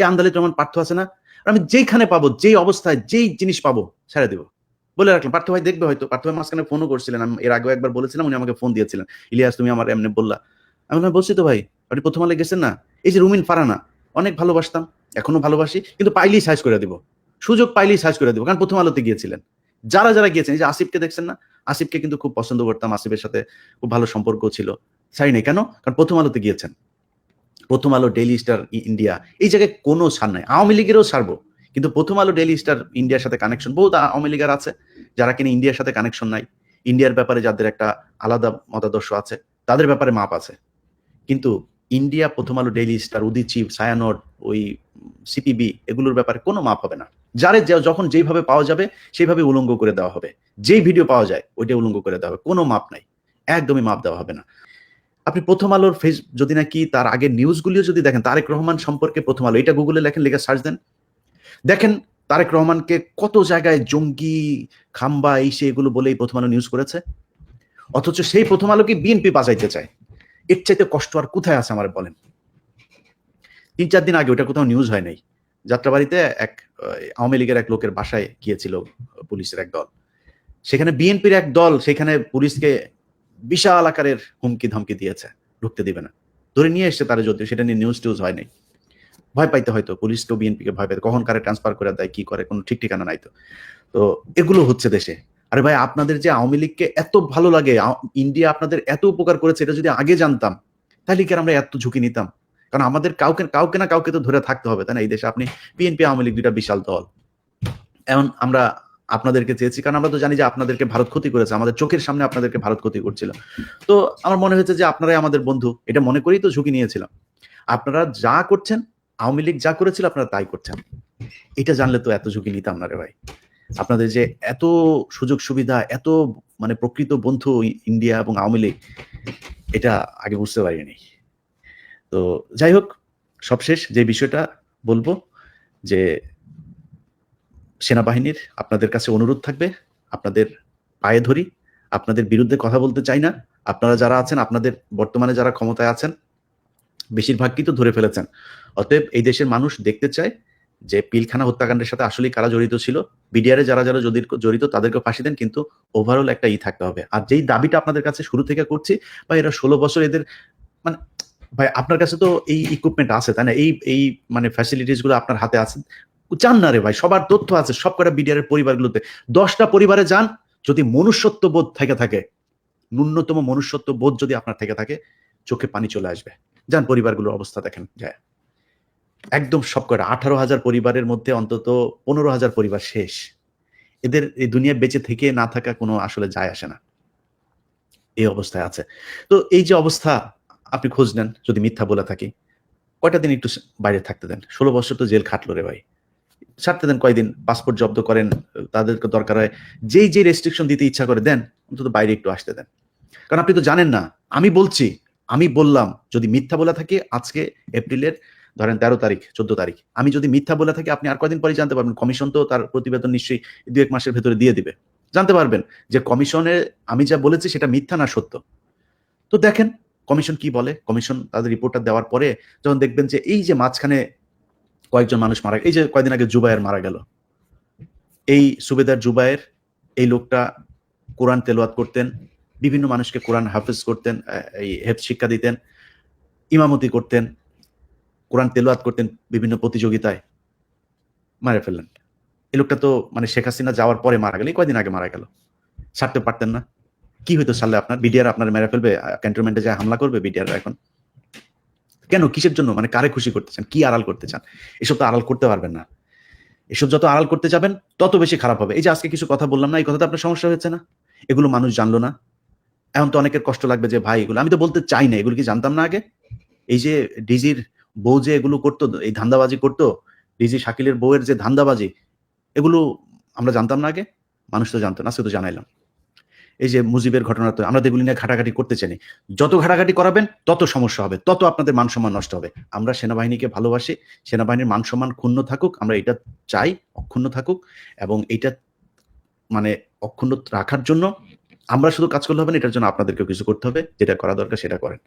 এই আন্দালিত রহমান পার্থ আছে না আমি যেইখানে পাবো যেই অবস্থায় যেই জিনিস পাবো ছেড়ে দিব। বলে রাখলাম পার্থ ভাই দেখবে হয়তো পার্থ ভাই মাঝখানে ফোনও করছিলেন আমি এর আগেও একবার বলেছিলাম উনি আমাকে ফোন দিয়েছিলেন ইলিয়াস তুমি আমার এমনি বললা। আমি বললাম, বলছি তো ভাই আপনি প্রথম আলে গেছেন না? এই যে রুমিন ফারানা অনেক ভালোবাসতাম এখনও ভালোবাসি কিন্তু পাইলেই সাইজ করে দিব। সুযোগ পাইলেই সাইজ করে দিব কারণ প্রথম আলোতে গিয়েছিলেন। যারা যারা গিয়েছেন এই যে আসিফকে দেখছেন না আসিফকে কিন্তু খুব পছন্দ করতাম আসিফের সাথে খুব ভালো সম্পর্ক ছিল। ছাড়ি নেই কেন? কারণ প্রথম আলোতে গিয়েছেন। প্রথম আলো ডেইলি স্টার ইন্ডিয়া এই জায়গায় কোনো ছাড় নাই। আওয়ামী লীগেরও ছাড়বো কিন্তু প্রথম আলো ডেইলি স্টার ইন্ডিয়ার সাথে কানেকশন বহুত আওয়ামী লীগের আছে, যারা কিনা ইন্ডিয়ার সাথে কানেকশন নাই। ইন্ডিয়ার ব্যাপারে যাদের একটা আলাদা মতাদর্শ আছে, তাদের ব্যাপারে মাপ আছে। কিন্তু ইন্ডিয়া প্রথম আলো ডেইলি স্টার উদিচিপ সায়ানট ওই সিপিবি এগুলোর ব্যাপারে কোনো মাপ হবে না। যারে যখন যেইভাবে পাওয়া যাবে, সেইভাবে উলঙ্গ করে দেওয়া হবে। যেই ভিডিও পাওয়া যায়, ওইটা উলঙ্গ করে দেওয়া হবে। কোনো মাপ নাই। একদমই মাপ দেওয়া হবে না। আপনি প্রথম আলোর ফেস যদি নাকি তার আগের নিউজগুলিও যদি দেখেন, তারেক রহমান সম্পর্কে প্রথম আলো, এটা গুগলে লেখেন, লিখে সার্চ দেন। দেখেন, তারেক রহমানকে কত জায়গায় জঙ্গি, খাম্বা, এই সে, এগুলো বলেই প্রথম আলো নিউজ করেছে। অথচ সেই প্রথম আলোকে বিএনপি বাঁচাইতে চায়? এর চাইতে কষ্ট আর কোথায় আছে আমার বলেন? তিন চার দিন আগে ওটা কোথাও নিউজ হয় নাই। যাত্রাবাড়িতে এক আওয়ামী লীগের এক লোকের বাসায় গিয়েছিল পুলিশের এক দল। সেখানে বিএনপির এক দল, সেখানে পুলিশকে বিশাল আকারের হুমকি ধমকি দিয়েছে, ঢুকতে দিবে না। ধরে নিয়ে এসছে তারা যদি সেটা নিয়ে নিউজ টিউজ হয় নাই। ভয় পাইতে হয়তো পুলিশকেও বিএনপিকে ভয় পাইতে কখন কারে ট্রান্সফার করে দেয়, কি করে, কোনো ঠিক ঠিকানা নাই তো। তো এগুলো হচ্ছে দেশে। আরে ভাই, আপনাদের যে আওয়ামী লীগকে এত ভালো লাগে ইন্ডিয়া আপনাদের এত উপকার করেছে, এটা যদি আগে জানতাম, তাহলে কি আমরা এত ঝুঁকি নিতাম? কারণ আমাদের কাউকে কাউকে না কাউকে তো ধরে থাকতে হবে, তাই না? এই দেশে আপনি, বিএনপি, আওয়ামী লীগ দুটা বিশাল দল। এমন আমরা আপনাদেরকে চেয়েছি। কারণ আমরা তো জানি যে আপনাদেরকে ভারত ক্ষতি করেছে। আমাদের চোখের সামনে আপনাদেরকে ভারত ক্ষতি করছিল। তো আমার মনে হয়েছে যে আপনারাই আমাদের বন্ধু। এটা মনে করেই তো ঝুঁকি নিয়েছিলাম। আপনারা যা করছেন, আওয়ামী লীগ যা করেছিল, আপনারা তাই করছেন। এটা জানলে তো এত ঝুঁকি নিতাম না রে ভাই। আপনাদের যে এত সুযোগ সুবিধা, এত মানে প্রকৃত বন্ধু ইন্ডিয়া এবং আওয়ামী লীগ, এটা আগে বুঝতে পারিনি। তো যাই হোক, সবশেষ যে বিষয়টা বলব, যে সেনাবাহিনীর আপনাদের কাছে অনুরোধ থাকবে, আপনাদের পায়ে ধরি, আপনাদের বিরুদ্ধে কথা বলতে চাই না, আপনারা যারা আছেন, আপনাদের বর্তমানে যারা ক্ষমতায় আছেন বেশিরভাগই তো ধরে ফেলেছেন। অতএব এই দেশের মানুষ দেখতে চায় যে পিলখানা হত্যাকাণ্ডের সাথে আসলেই কারা জড়িত ছিল। বিডিআরে যারা যারা যদি জড়িত, তাদেরকে ফাঁসি দেন, কিন্তু ওভারঅল একটা ই থাকতে হবে। আর যেই দাবিটা আপনাদের কাছে শুরু থেকে করছি বা এরা ষোলো বছর এদের মানে ভাই, আপনার কাছে তো এই ইকুইপমেন্ট আছে, তাই না? এই এই মানে ফ্যাসিলিটিসগুলো আপনার হাতে আছে। চান না রে ভাই, সবার তথ্য আছে, সব কটা পরিবারগুলোতে। দশটা পরিবারে যান, যদি মনুষ্যত্ব বোধ থেকে থাকে, ন্যূনতম মনুষ্যত্ব বোধ যদি আপনার থেকে থাকে, চোখে পানি চলে আসবে। যান পরিবারগুলোর অবস্থা দেখেন, যায়। একদম সব কটা আঠারো হাজার পরিবারের মধ্যে অন্তত পনেরো হাজার পরিবার শেষ। এদের এই দুনিয়া বেঁচে থেকে না থাকা কোনো আসলে যায় আসে না। এই অবস্থায় আছে। তো এই যে অবস্থা, আপনি খোঁজ নেন, যদি মিথ্যা বলে থাকি। কয়টা দিন একটু বাইরে থাকতে দেন? ষোলো বছর তো জেল খাটলো রে ভাই। ছাড়তে দেন কয়দিন পাসপোর্ট জব্দ করেন, তাদেরকে দরকার হয়। যেই যে রেস্ট্রিকশন দিতে ইচ্ছা করে দেন, অন্তত বাইরে একটু আসতে দেন। কারণ আপনি তো জানেন না, আমি বলছি, আমি বললাম, যদি মিথ্যা বলে থাকি আজকে এপ্রিলের, ধরেন তেরো তারিখ, চোদ্দ তারিখ, আমি যদি মিথ্যা বলে থাকি, আপনি আর কয়দিন পরে জানতে পারবেন। কমিশন তো তার প্রতিবেদন নিশ্চয়ই দু এক মাসের ভেতরে দিয়ে দিবে। জানতে পারবেন যে কমিশনে আমি যা বলেছি সেটা মিথ্যা না সত্য। তো দেখেন কমিশন কি বলে? কমিশন তাদের রিপোর্টটা দেওয়ার পরে যখন দেখবেন যে এই যে মাঝখানে কয়েকজন মানুষ মারা এই যে কয়দিন আগে জুবায়ের মারা গেল। এই সুবেদার জুবায়ের, এই লোকটা কোরআন তেলাওয়াত করতেন, বিভিন্ন মানুষকে কোরআন হাফেজ করতেন এই হেফজ শিক্ষা দিতেন, ইমামতি করতেন, কোরআন তেলাওয়াত করতেন বিভিন্ন প্রতিযোগিতায় মারা ফেললেন। এই লোকটা তো মানে শেখ হাসিনা যাওয়ার পরে মারা গেল কয়দিন আগে মারা গেল? ছাড়তে পারতেন না। কি হইতো সালে আপনার, বিডিআর আপনার মেরে ফেলবে? ক্যান্টনমেন্টে যায় হামলা করবে বিডিআর এখন? কেন? কিসের জন্য? মানে কারে খুশি করতে চান? কি আড়াল করতে চান? এসব তো আড়াল করতে পারবেন না। এসব যত আড়াল করতে যাবেন, তত বেশি খারাপ হবে। এই যে আজকে কিছু কথা বললাম না, এই কথাটা আপনার সমস্যা হচ্ছে না? এগুলো মানুষ জানলো না। এখন তো অনেকের কষ্ট লাগবে যে, ভাই, এগুলো আমি তো বলতে চাই না, এগুলো কি জানতাম না আগে? এই যে ডিজির বউ যে এগুলো করতো, এই ধান্দাবাজি করতো, ডিজি শাকিলের বউয়ের যে ধান্দাবাজি, এগুলো আমরা জানতাম না আগে? মানুষ তো জানতো না, আজকে তো জানাইলাম। এই যে মুজিবের ঘটনা তো আমরা এগুলি নিয়ে ঘাটাঘাটি করতে চাই যত ঘাটাঘাটি করাবেন, তত সমস্যা হবে, তত আপনাদের মানসম্মান নষ্ট হবে। আমরা সেনাবাহিনীকে ভালোবাসি, সেনাবাহিনীর মানসম্মান ক্ষুণ্ণ থাকুক, আমরা এটা চাই, অক্ষুণ্ণ থাকুক, এবং এটা মানে অক্ষুণ্ণ রাখার জন্য আমরা শুধু কাজ করলে হবে না, এটার জন্য আপনাদেরকেও কিছু করতে হবে, যেটা করা দরকার সেটা করেন।